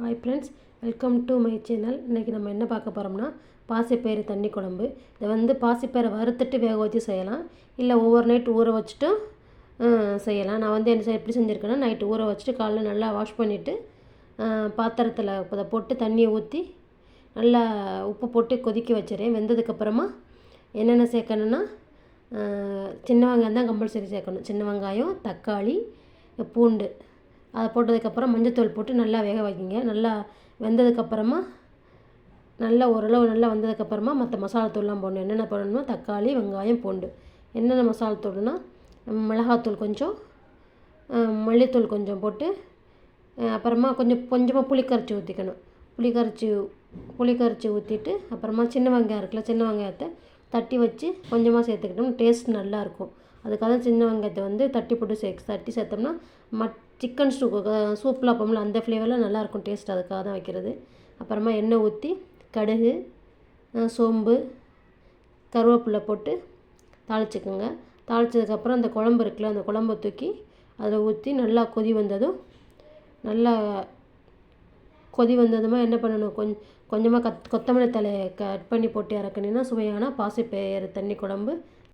Hi friends welcome to my channel இன்றைக்கி நம்ம என்ன பார்க்க போகிறோம்னா பாசிப்பயிறு தண்ணி குழம்பு. இதை வந்து பாசிப்பயிறை வறுத்துட்டு வேக வச்சு செய்யலாம். இல்லை ஒவ்வொரு நைட் ஊற வச்சுட்டும் செய்யலாம். நான் வந்து என்ன எப்படி செஞ்சுருக்கேன்னா நைட்டு ஊற வச்சுட்டு காலைல நல்லா வாஷ் பண்ணிவிட்டு பாத்திரத்தில் அதை போட்டு தண்ணியை ஊற்றி நல்லா உப்பு போட்டு கொதிக்க வச்சுறேன் வெந்ததுக்கப்புறமா என்னென்ன சேர்க்கணுன்னா சின்ன வெங்காயம் தான் கம்பல்சரி சேர்க்கணும். சின்ன வெங்காயம் தக்காளி பூண்டு. அதை போட்டதுக்கப்புறம் மஞ்சத்தூள் போட்டு நல்லா வேக வைக்கிங்க. நல்லா வெந்ததுக்கப்புறமா நல்லா ஓரளவு நல்லா வந்ததுக்கப்புறமா மற்ற மசாலா தூள்லாம் போடணும். என்னென்ன போடணுமோ தக்காளி வெங்காயம் பூண்டு. என்னென்ன மசாலா தூள்னா மிளகாத்தூள் கொஞ்சம் மல்லித்தூள் கொஞ்சம் போட்டு அப்புறமா கொஞ்சம் கொஞ்சமாக புளி கரைச்சி ஊற்றிக்கணும் புளி கரைச்சி புளி கரைச்சி ஊற்றிட்டு அப்புறமா சின்ன வெங்காயம் இருக்குல்ல சின்ன வெங்காயத்தை தட்டி வச்சு கொஞ்சமாக சேர்த்துக்கிட்டோம் டேஸ்ட் நல்லாயிருக்கும் அதுக்காக தான் சின்ன வெங்காயத்தை வந்து தட்டி போட்டு சே தட்டி சேர்த்தோம்னா மட் சிக்கன் ஸ்டூ சூப்பில் அப்போம்ல அந்த ஃப்ளேவரில் நல்லாயிருக்கும் டேஸ்ட் அதுக்காக தான் வைக்கிறது. அப்புறமா எண்ணெய் ஊற்றி கடுகு சோம்பு கருவேப்பிலை போட்டு தாளிச்சுக்குங்க. தாளித்ததுக்கப்புறம் அந்த குழம்பு இருக்குல்ல அந்த குழம்ப தூக்கி அதில் ஊற்றி நல்லா கொதி வந்ததும் நல்லா கொதி வந்ததுமா என்ன பண்ணணும்? கொஞ்சம் கொஞ்சமாக கத் கொத்தமல்லி தலையை கட் பண்ணி போட்டு இறக்குனீங்கன்னா சுவையான பாசிப்பயிறு தண்ணி குழம்பு